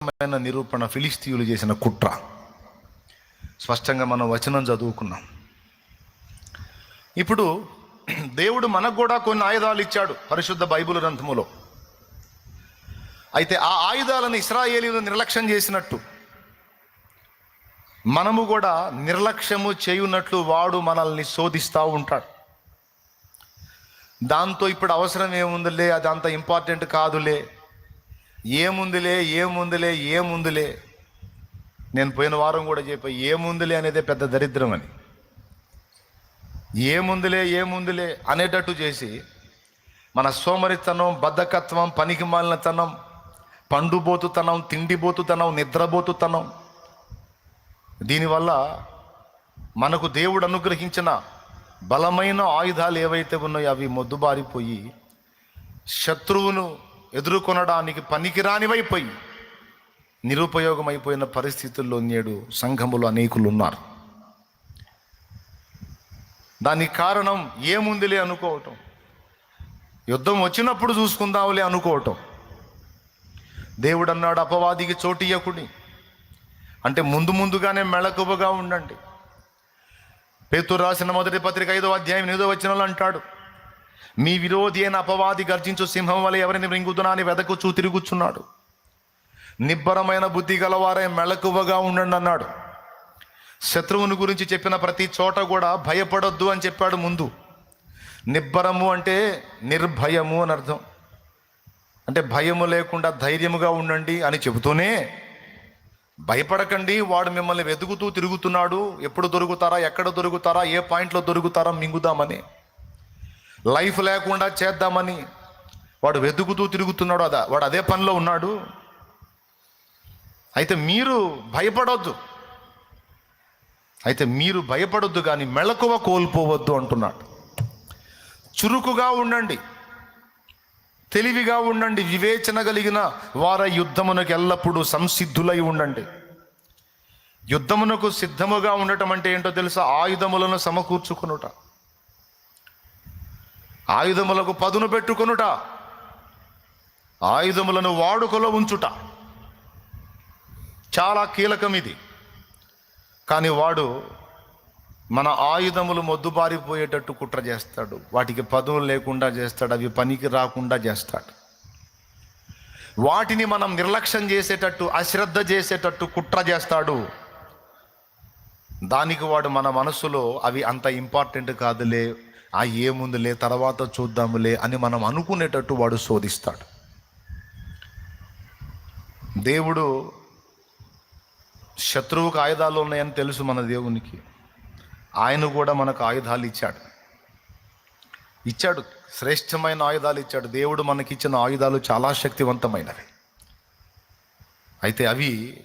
స్పష్టమైన నిరూపణ ఫిలిస్తీయులు చేసిన కుట్ర. స్పష్టంగా మనం వచనం చదువుకున్నాం. ఇప్పుడు దేవుడు మనకు కూడా కొన్ని ఆయుధాలు ఇచ్చాడు పరిశుద్ధ బైబిల్ గ్రంథములో. అయితే ఆ ఆయుధాలను ఇస్రాయేలీలు నిర్లక్ష్యం చేసినట్టు. మనము కూడా నిర్లక్ష్యము చేయున్నట్లు వాడు మనల్ని శోధిస్తూ ఉంటాడు. దాంతో ఇప్పుడు అవసరం ఏముందిలే అది అంత ఇంపార్టెంట్ కాదులే ఏముందిలే ఏముందిలే ఏముందిలే నేను పోయిన వారం కూడా చెప్పా ఏముందిలే అనేదే పెద్ద దరిద్రం అని. ఏముందిలే ఏముందిలే అనేటట్టు చేసి మన సోమరితనం బద్ధకత్వం పనికి మాలినతనం పండుబోతుతనం తిండిబోతుతనం నిద్రబోతుతనం. దీనివల్ల మనకు దేవుడు అనుగ్రహించిన బలమైన ఆయుధాలు ఏవైతే ఉన్నాయో అవి మొద్దుబారిపోయి శత్రువును ఎదుర్కొనడానికి పనికిరానివైపోయి నిరుపయోగమైపోయిన పరిస్థితుల్లో నేడు సంఘములు అనేకులు ఉన్నారు దానికి కారణం ఏముందిలే అనుకోవటం. యుద్ధం వచ్చినప్పుడు చూసుకుందాంలే అనుకోవటం. దేవుడు అన్నాడు అపవాదికి చోటియకుడి అంటే ముందు ముందుగానే మెళకువగా ఉండండి. పేతురు రాసిన మొదటి పత్రిక ఐదో అధ్యాయం ఏదో వచ్చిన అంటాడు మీ విరోధి అయిన అపవాది గర్జించు సింహం వల్ల ఎవరిని మృంగుతున్నా అని వెదకుచూ తిరుగుచున్నాడు. నిబ్బరమైన బుద్ధి గలవారే మెళకువగా ఉండండి అన్నాడు. శత్రువుని గురించి చెప్పిన ప్రతి చోట కూడా భయపడొద్దు అని చెప్పాడు ముందు. నిబ్బరము అంటే నిర్భయము అని అర్థం. అంటే భయము లేకుండా ధైర్యముగా ఉండండి అని చెబుతూనే భయపడకండి వాడు మిమ్మల్ని వెతుకుతూ తిరుగుతున్నాడు. ఎప్పుడు దొరుకుతారా ఎక్కడ దొరుకుతారా ఏ పాయింట్లో దొరుకుతారా మింగుదామని. లైఫ్ లేకుండా చేద్దామని వాడు వెతుకుతూ తిరుగుతున్నాడు అదా. వాడు అదే పనిలో ఉన్నాడు. అయితే మీరు భయపడొద్దు. అయితే మీరు భయపడొద్దు కానీ మెళకువ కోల్పోవద్దు అంటున్నాడు. చురుకుగా ఉండండి. తెలివిగా ఉండండి. వివేచన కలిగిన వార యుద్ధమునకు ఎల్లప్పుడూ సంసిద్ధులై ఉండండి. యుద్ధమునకు సిద్ధముగా ఉండటం అంటే ఏంటో తెలుసా? ఆయుధములను సమకూర్చుకొనుట. ఆయుధములకు పదును పెట్టుకొనుట ఆయుధములను వాడుకలో ఉంచుట. చాలా కీలకం ఇది. కానీ వాడు మన ఆయుధములు మొద్దుబారిపోయేటట్టు కుట్ర చేస్తాడు. వాటికి పదవులు లేకుండా చేస్తాడు అవి పనికి రాకుండా చేస్తాడు. వాటిని మనం నిర్లక్ష్యం చేసేటట్టు అశ్రద్ధ చేసేటట్టు కుట్ర చేస్తాడు. దానికి వాడు మన మనసులో అవి అంత ఇంపార్టెంట్ కాదులే ఆ ఏముందిలే తర్వాత చూద్దాములే అని మనం అనుకునేటట్టు వాడు శోధిస్తాడు. దేవుడు శత్రువుకు ఆయుధాలు ఉన్నాయని తెలుసు మన దేవునికి. ఆయన కూడా మనకు ఆయుధాలు ఇచ్చాడు. ఇచ్చాడు శ్రేష్టమైన ఆయుధాలు ఇచ్చాడు. దేవుడు మనకిచ్చిన ఆయుధాలు చాలా శక్తివంతమైనవి. అయితే అవి